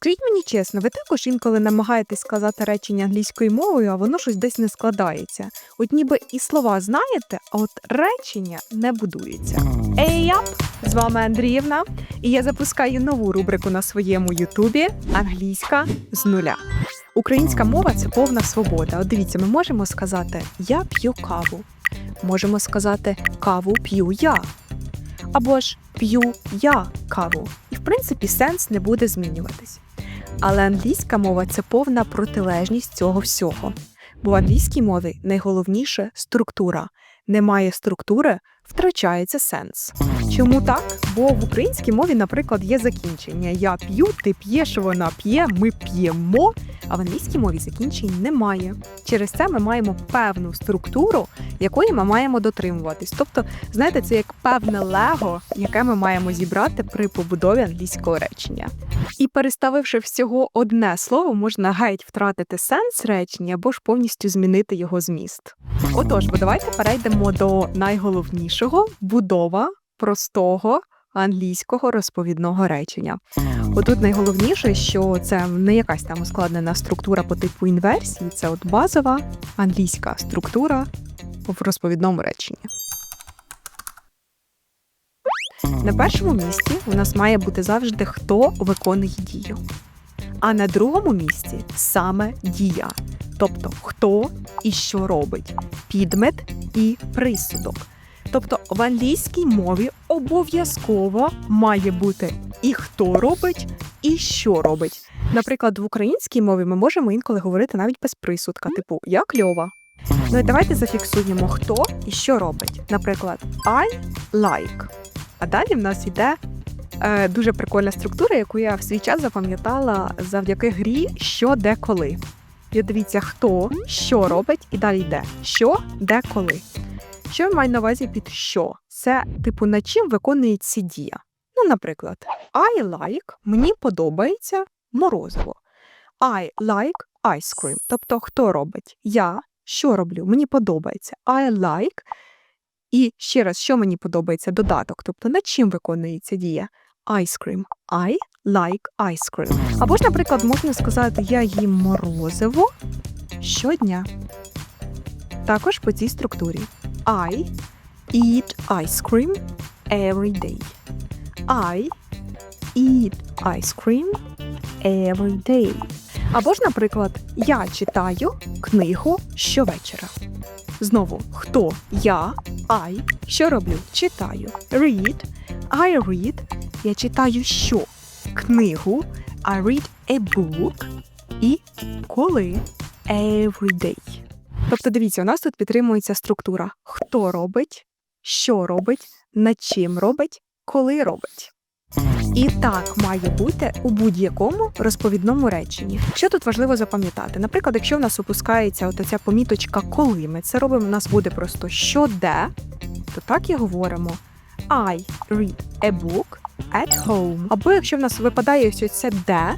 Скажіть мені чесно, ви також інколи намагаєтесь сказати речення англійською мовою, а воно щось десь не складається. От ніби і слова знаєте, а от речення не будується. Ей-яп! З вами Андріївна, і я запускаю нову рубрику на своєму Ютубі Англійська з нуля. Українська мова це повна свобода. От дивіться, ми можемо сказати Я п'ю каву. Можемо сказати Каву п'ю я. Або ж п'ю я каву. І в принципі сенс не буде змінюватись. Але англійська мова це повна протилежність цього всього. Бо в англійській мові найголовніше структура. Немає структури, втрачається сенс. Чому так? Бо в українській мові, наприклад, є закінчення Я п'ю, ти п'єш, вона п'є, ми п'ємо. А в англійській мові закінчень немає. Через це ми маємо певну структуру, якої ми маємо дотримуватись. Тобто, знаєте, це як певне лего, яке ми маємо зібрати при побудові англійського речення. І переставивши всього одне слово, можна геть втратити сенс речення або ж повністю змінити його зміст. Отож, бо давайте перейдемо до найголовнішого будова простого англійського розповідного речення. Отут найголовніше, що це не якась там ускладнена структура по типу інверсії, це от базова англійська структура в розповідному реченні. На першому місці у нас має бути завжди хто виконує дію. А на другому місці саме дія. Тобто хто і що робить, підмет і присудок. Тобто в англійській мові обов'язково має бути і хто робить, і що робить. Наприклад, в українській мові ми можемо інколи говорити навіть без присудка, типу я кльова. Ну і давайте зафіксуємо, хто і що робить. Наприклад, I like. А далі в нас йде е, дуже прикольна структура, яку я в свій час запам'ятала завдяки грі що, де, коли. І дивіться, хто що робить, і далі йде що, де, коли. Що я маю на увазі під що? Це, типу, над чим виконується дія. Ну, наприклад, I like, мені подобається морозиво. I like ice cream. Тобто, хто робить? Я що роблю? Мені подобається. I like. І ще раз, що мені подобається? Додаток. Тобто, над чим виконується дія? Ice cream. I like ice cream. Або ж, наприклад, можна сказати, я їм морозиво щодня. Також по цій структурі. I eat ice cream every day. I eat ice cream every day. Або ж, наприклад, я читаю книгу щовечора. Знову, хто я, I, що роблю? Читаю. Read. I read. Я читаю що? Книгу. I read a book. І коли? Every day. Тобто, дивіться, у нас тут підтримується структура: хто робить, що робить, над чим робить, коли робить. І так має бути у будь-якому розповідному реченні. Що тут важливо запам'ятати? Наприклад, якщо в нас опускається от ця поміточка, коли ми це робимо, у нас буде просто що де, то так і говоримо I read a book at home. Або якщо в нас випадає ось це де,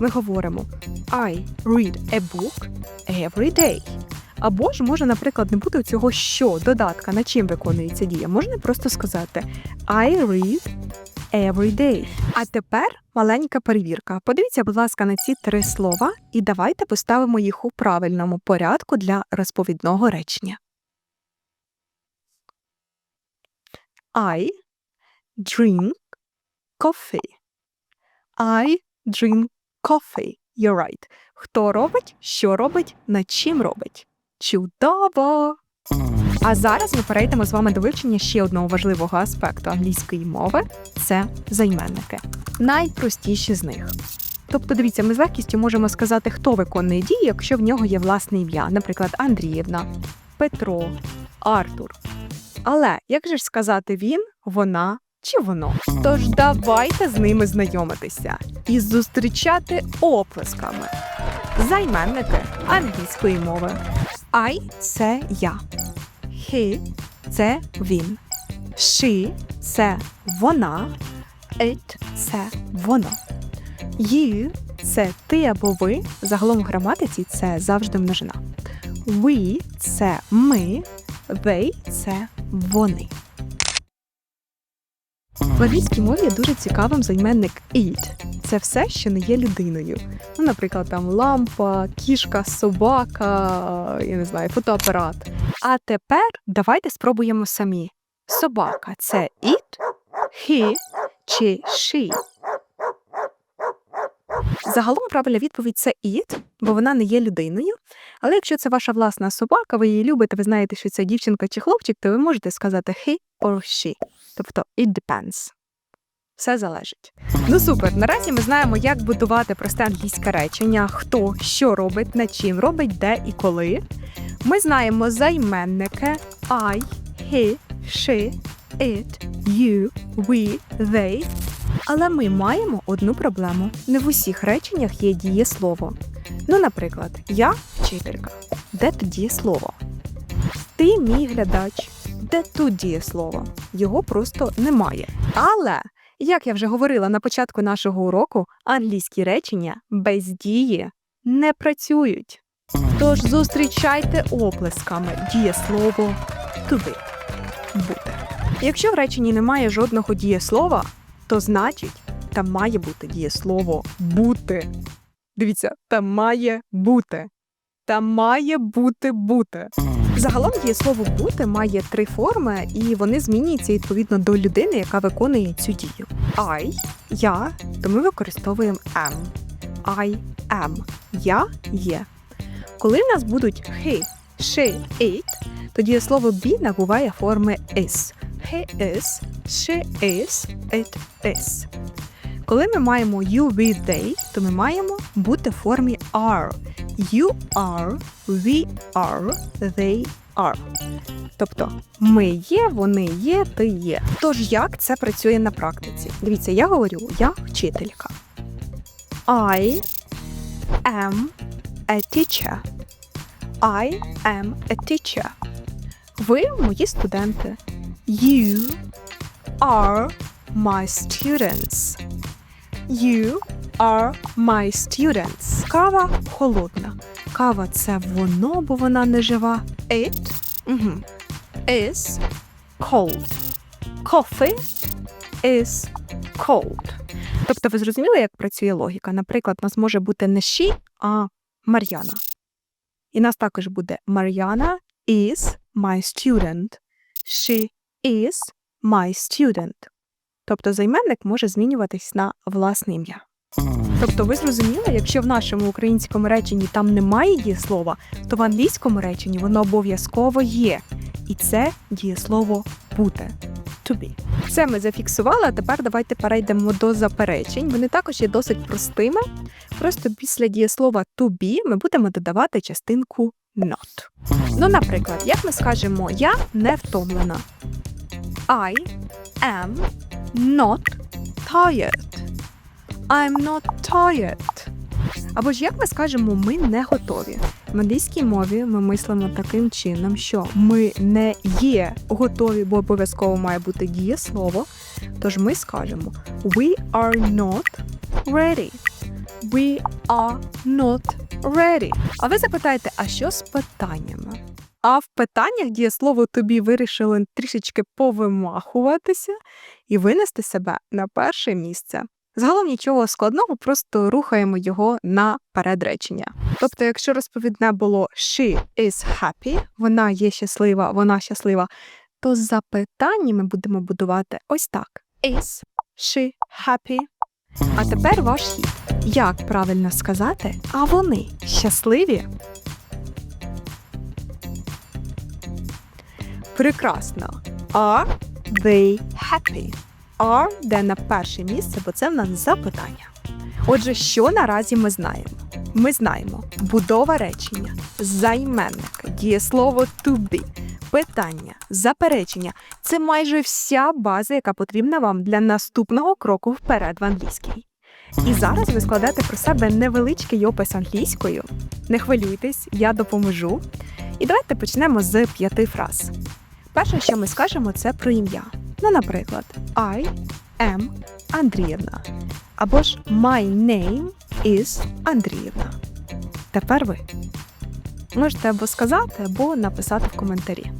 ми говоримо I read a book every day. Або ж може, наприклад, не бути цього що додатка, на чим виконується дія. Можна просто сказати I read every day. А тепер маленька перевірка. Подивіться, будь ласка, на ці три слова, і давайте поставимо їх у правильному порядку для розповідного речення. I drink coffee. I drink coffee. You're right. Хто робить, що робить, над чим робить. Чудово! А зараз ми перейдемо з вами до вивчення ще одного важливого аспекту англійської мови це займенники. Найпростіші з них. Тобто, дивіться, ми з легкістю можемо сказати, хто виконує дії, якщо в нього є власне ім'я, наприклад, Андріївна, Петро, Артур. Але як же ж сказати він, вона чи воно? Тож давайте з ними знайомитися і зустрічати оплесками. Займенники англійської мови. I – це я. He – це він. She – це вона. It – це воно. You – це ти або ви. Загалом в граматиці це завжди множина. We – це ми. They – це вони. В англійській мові дуже цікавим займенник «eat». Це все, що не є людиною. Ну, наприклад, там лампа, кішка, собака, я не знаю, фотоапарат. А тепер давайте спробуємо самі. Собака це it, he чи she. Загалом правильна відповідь це it, бо вона не є людиною. Але якщо це ваша власна собака, ви її любите, ви знаєте, що це дівчинка чи хлопчик, то ви можете сказати he or she. Тобто it depends. Все залежить. Ну супер. Наразі ми знаємо, як будувати просте англійське речення, хто що робить, над чим робить, де і коли. Ми знаємо займенники I, he, she, it, you, we, they. Але ми маємо одну проблему. Не в усіх реченнях є дієслово. Ну, наприклад, я вчителька. Де тут дієслово? Ти мій глядач. Де тут дієслово? Його просто немає. Але, як я вже говорила на початку нашого уроку, англійські речення без дії не працюють. Тож зустрічайте оплесками дієслово туди бути. Якщо в реченні немає жодного дієслова, то значить там має бути дієслово бути. Дивіться, там має бути. Там має бути бути. Загалом дієслово бути має три форми, і вони змінюються відповідно до людини, яка виконує цю дію. I – я, то ми використовуємо am. I am. Я є. Коли в нас будуть he, she, it, то дієслово be набуває форми is. He is, she is, it is. Коли ми маємо you, we, they, то ми маємо бути в формі are. You are, we are, they are. Тобто ми є, вони є, ти є. Тож як це працює на практиці? Дивіться, я говорю, я вчителька. I am a teacher. I am a teacher. Ви мої студенти. You are my students. You are my students. Кава холодна. Кава це воно, бо вона не жива. It is cold. Coffee is cold. Тобто ви зрозуміли, як працює логіка? Наприклад, у нас може бути не she, а Мар'яна. І нас також буде Мар'яна is my student. She is my student. Тобто займенник може змінюватись на власне ім'я. Тобто, ви зрозуміли, якщо в нашому українському реченні там немає дієслова, то в англійському реченні воно обов'язково є. І це дієслово бути. To be. Це ми зафіксували, а тепер давайте перейдемо до заперечень. Вони також є досить простими. Просто після дієслова to be ми будемо додавати частинку not. Ну, наприклад, як ми скажемо я не втомлена. I am not tired. I'm not tired. Або ж як ми скажемо, ми не готові. В англійській мові ми мислимо таким чином, що ми не є готові, бо обов'язково має бути дієслово. Тож ми скажемо We are not ready. We are not ready. А ви запитаєте, а що з питаннями? А в питаннях дієслово тобі вирішили трішечки повимахуватися і винести себе на перше місце. Загалом нічого складного, просто рухаємо його на передречення. Тобто, якщо розповідне було she is happy, вона є щаслива, вона щаслива, то запитання ми будемо будувати ось так: Is she happy? А тепер ваш хід. Як правильно сказати, а вони щасливі? Прекрасно. Are they happy? Are де на перше місце, бо це в нас запитання. Отже, що наразі ми знаємо? Ми знаємо будова речення, займенник, дієслово to be, питання, заперечення це майже вся база, яка потрібна вам для наступного кроку вперед в англійській. І зараз ви складете про себе невеличкий опис англійською. Не хвилюйтесь, я допоможу. І давайте почнемо з п'яти фраз. Перше, що ми скажемо, це про ім'я. Ну, наприклад, I am Андріївна. Або ж My name is Андріївна. Тепер ви. Можете або сказати, або написати в коментарі.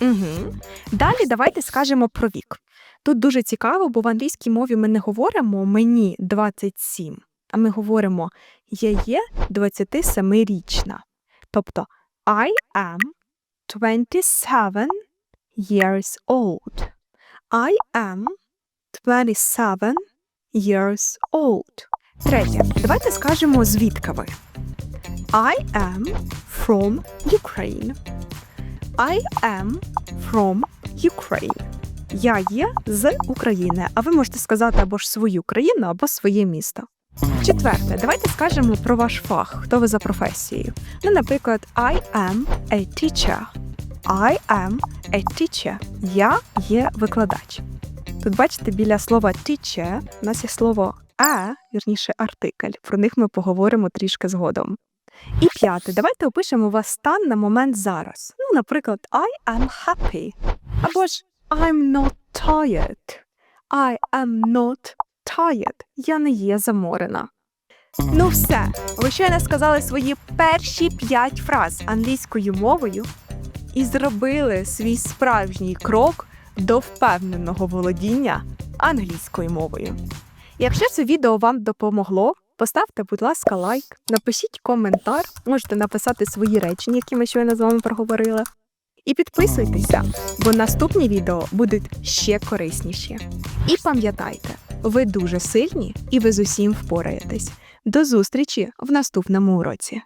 Угу. Далі давайте скажемо про вік. Тут дуже цікаво, бо в англійській мові ми не говоримо мені 27, а ми говоримо я є 27-річна. Тобто I am 27 years old. I am 27 years old. Третє. Давайте скажемо, звідки ви. I am from Ukraine. I am from Ukraine. Я є з України, а ви можете сказати або ж свою країну, або своє місто. Четверте, давайте скажемо про ваш фах, хто ви за професією. Ну, наприклад, I am a teacher. I am a teacher. Я є викладач. Тут бачите, біля слова teacher у нас є слово a, вірніше артикль. Про них ми поговоримо трішки згодом. І п'яте, давайте опишемо вас стан на момент зараз. Ну, наприклад, I am happy. Або ж I'm not tired. I am not tired. Я не є заморена. Ну все, ви щойно сказали свої перші п'ять фраз англійською мовою і зробили свій справжній крок до впевненого володіння англійською мовою. Якщо це відео вам допомогло, поставте, будь ласка, лайк, напишіть коментар, можете написати свої речення, які ми щойно з вами проговорили. І підписуйтеся, бо наступні відео будуть ще корисніші. І пам'ятайте, ви дуже сильні і ви з усім впораєтесь. До зустрічі в наступному уроці.